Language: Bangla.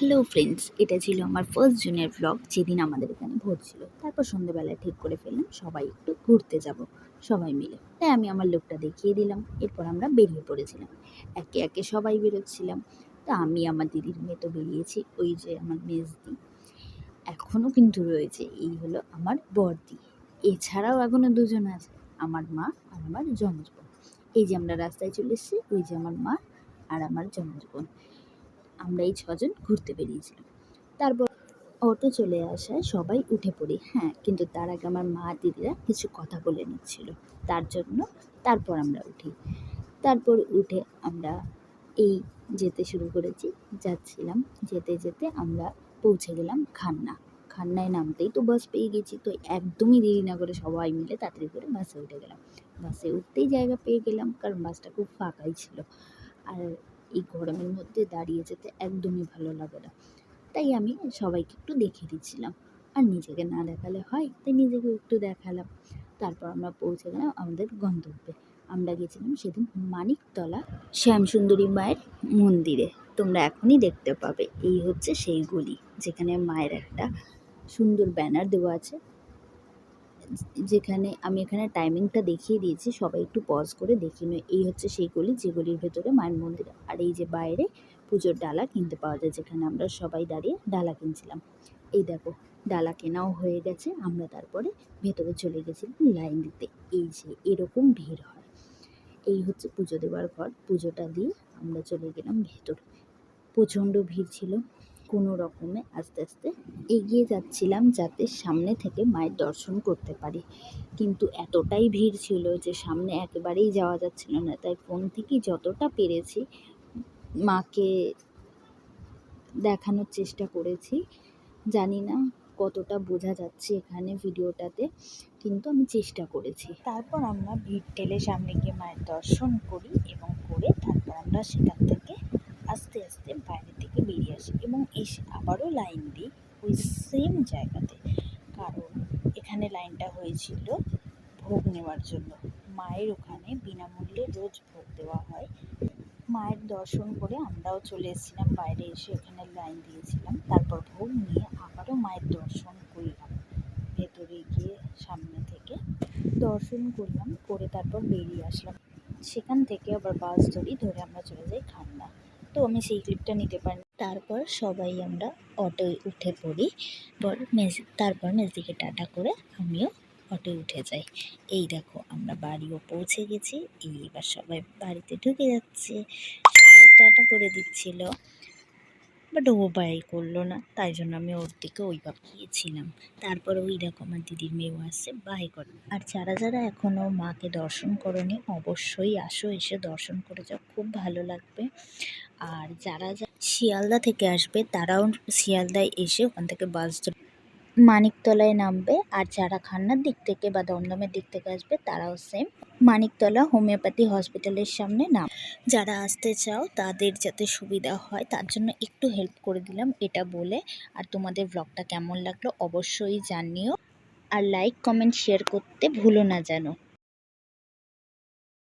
হ্যালো ফ্রেন্ডস এটা ছিল আমার ফার্স্ট জুনের ব্লগ যেদিন আমাদের এখানে ভোট ছিল। তারপর সন্ধ্যেবেলায় ঠিক করে ফেললাম, সবাই একটু ঘুরতে যাব, সবাই মিলে। তাই আমি আমার লোকটা দেখিয়ে দিলাম, এরপর আমরা বেরিয়ে পড়েছিলাম। একে একে সবাই বেরোচ্ছিলাম। তা আমি, আমার দিদির মেয়ে তো বেরিয়েছি, ওই যে আমার মেজদি। এখনও কিন্তু রয়েছে, এই হলো আমার বর্দি এছাড়াও এখনও দুজন আছে, আমার মা আর আমার যমজ বোন। এই যে আমরা রাস্তায় চলে এসেছি, ওই যে আমার মা আর আমার যমজ বোন। আমরা এই ছজন ঘুরতে বেরিয়েছিলাম। তারপর অটো চলে আসায় সবাই উঠে পড়ি। হ্যাঁ কিন্তু তার আগে আমার মা দিদিরা কিছু কথা বলে নিচ্ছিল। তার জন্য তারপর আমরা উঠি। তারপর উঠে আমরা এই যেতে শুরু করেছি। যাচ্ছিলাম, যেতে যেতে আমরা পৌঁছে গেলাম খান্না। খান্নায় নামতেই তো বাস পেয়ে গেছি, তো একদমই দেরি না করে সবাই মিলে তাড়াতাড়ি করে বাসে উঠে গেলাম। বাসে উঠতেই জায়গা পেয়ে গেলাম, কারণ বাসটা খুব ফাঁকাই ছিল। আর এই গরমের মধ্যে দাঁড়িয়ে যেতে একদমই ভালো লাগে না। তাই আমি সবাইকে একটু দেখিয়ে দিচ্ছিলাম। আর নিজেকে না দেখালে হয়, তাই নিজেকে একটু দেখালাম। তারপর আমরা পৌঁছে গেলাম আমাদের গন্তব্যে। আমরা গেছিলাম সেদিন মানিকতলা শ্যামসুন্দরী মায়ের মন্দিরে। তোমরা এখনই দেখতে পাবে। এই হচ্ছে সেই গলি, যেখানে মায়ের একটা সুন্দর ব্যানার দেওয়া আছে। যেখানে আমি এখানে টাইমিংটা দেখিয়ে দিয়েছি, সবাই একটু পজ করে দেখে নিও। এই হচ্ছে সেই গলি, যে গলির ভেতরে মায়ের মন্দির। আর এই যে বাইরে পুজোর ডালা কিনতে পাওয়া যায়, যেখানে আমরা সবাই দাঁড়িয়ে ডালা কিনছিলাম। এই দেখো, ডালা কেনাও হয়ে গেছে, আমরা তারপরে ভেতরে চলে গেছিলাম লাইন দিতে। এই যে এরকম ভিড় হয়। এই হচ্ছে পুজো দেওয়ার ঘর। পুজোটা দিয়ে আমরা চলে গেলাম ভেতর। প্রচণ্ড ভিড় ছিল। কোনো রকমে আস্তে আস্তে এগিয়ে যাচ্ছিলাম যাতে সামনে থেকে মায়ের দর্শন করতে পারি। কিন্তু এতটাই ভিড় ছিল যে সামনে একেবারেই যাওয়া যাচ্ছিল না। তাই ফোন থেকে যতটা পেরেছি মাকে দেখানোর চেষ্টা করেছি। জানি না কতটা বোঝা যাচ্ছে এখানে ভিডিওটাতে, কিন্তু আমি চেষ্টা করেছি। তারপর আমরা ভিড় ঠেলে সামনে গিয়ে মায়ের দর্শন করি এবং করে তারপর আমরা সেখান থেকে আস্তে আস্তে বাইরে থেকে বেরিয়ে আসি এবং এসে আবারও লাইন দিই ওই সেম জায়গাতে। কারণ এখানে লাইনটা হয়েছিল ভোগ নেওয়ার জন্য। মায়ের ওখানে বিনামূল্যে রোজ ভোগ দেওয়া হয়। মায়ের দর্শন করে আমরাও চলে এসেছিলাম, বাইরে এসে এখানে লাইন দিয়েছিলাম। তারপর ভোগ নিয়ে আবারও মায়ের দর্শন করলাম। ভেতরে গিয়ে সামনে থেকে দর্শন করলাম, করে তারপর বেরিয়ে আসলাম। সেখান থেকে আবার বাস ধরি ধরে আমরা চলে যাই খান্না তো আমি সেই ক্লিপটা নিতে পারি তারপর সবাই আমরা অটোয় উঠে পড়ি। পর মেজ, তারপর মেজদিকে টাটা করে আমিও অটোয় উঠে যাই। এই দেখো, আমরা বাড়িও পৌঁছে গেছি। এইবার সবাই বাড়িতে ঢুকে যাচ্ছে। সবাই টাটা করে দিচ্ছিল। বাট ও বাই করল না, তাই জন্য আমি ওর দিকে ওইভাবে গিয়েছিলাম তারপরে ওই দেখো আমার দিদির মেয়েও আসছে, বাই করে আর যারা যারা এখনও মাকে দর্শন করেনি, অবশ্যই আসো, এসে দর্শন করে যাও, খুব ভালো লাগবে। আর যারা শিয়ালদা থেকে আসবে, তারাও শিয়ালদায় এসে ওখান থেকে বাস ধরে মানিকতলায় নামবে আর যারা খান্নার দিক থেকে বা দমদমের দিক থেকে আসবে, তারাও সেম মানিকতলা হোমিওপ্যাথি হসপিটালের সামনে নাম। যারা আসতে চাও, তাদের যাতে সুবিধা হয়, তার জন্য একটু হেল্প করে দিলাম, এটা বলে। আর তোমাদের ব্লগটা কেমন লাগল অবশ্যই জানিও। আর লাইক কমেন্ট শেয়ার করতে ভুলো না যেন।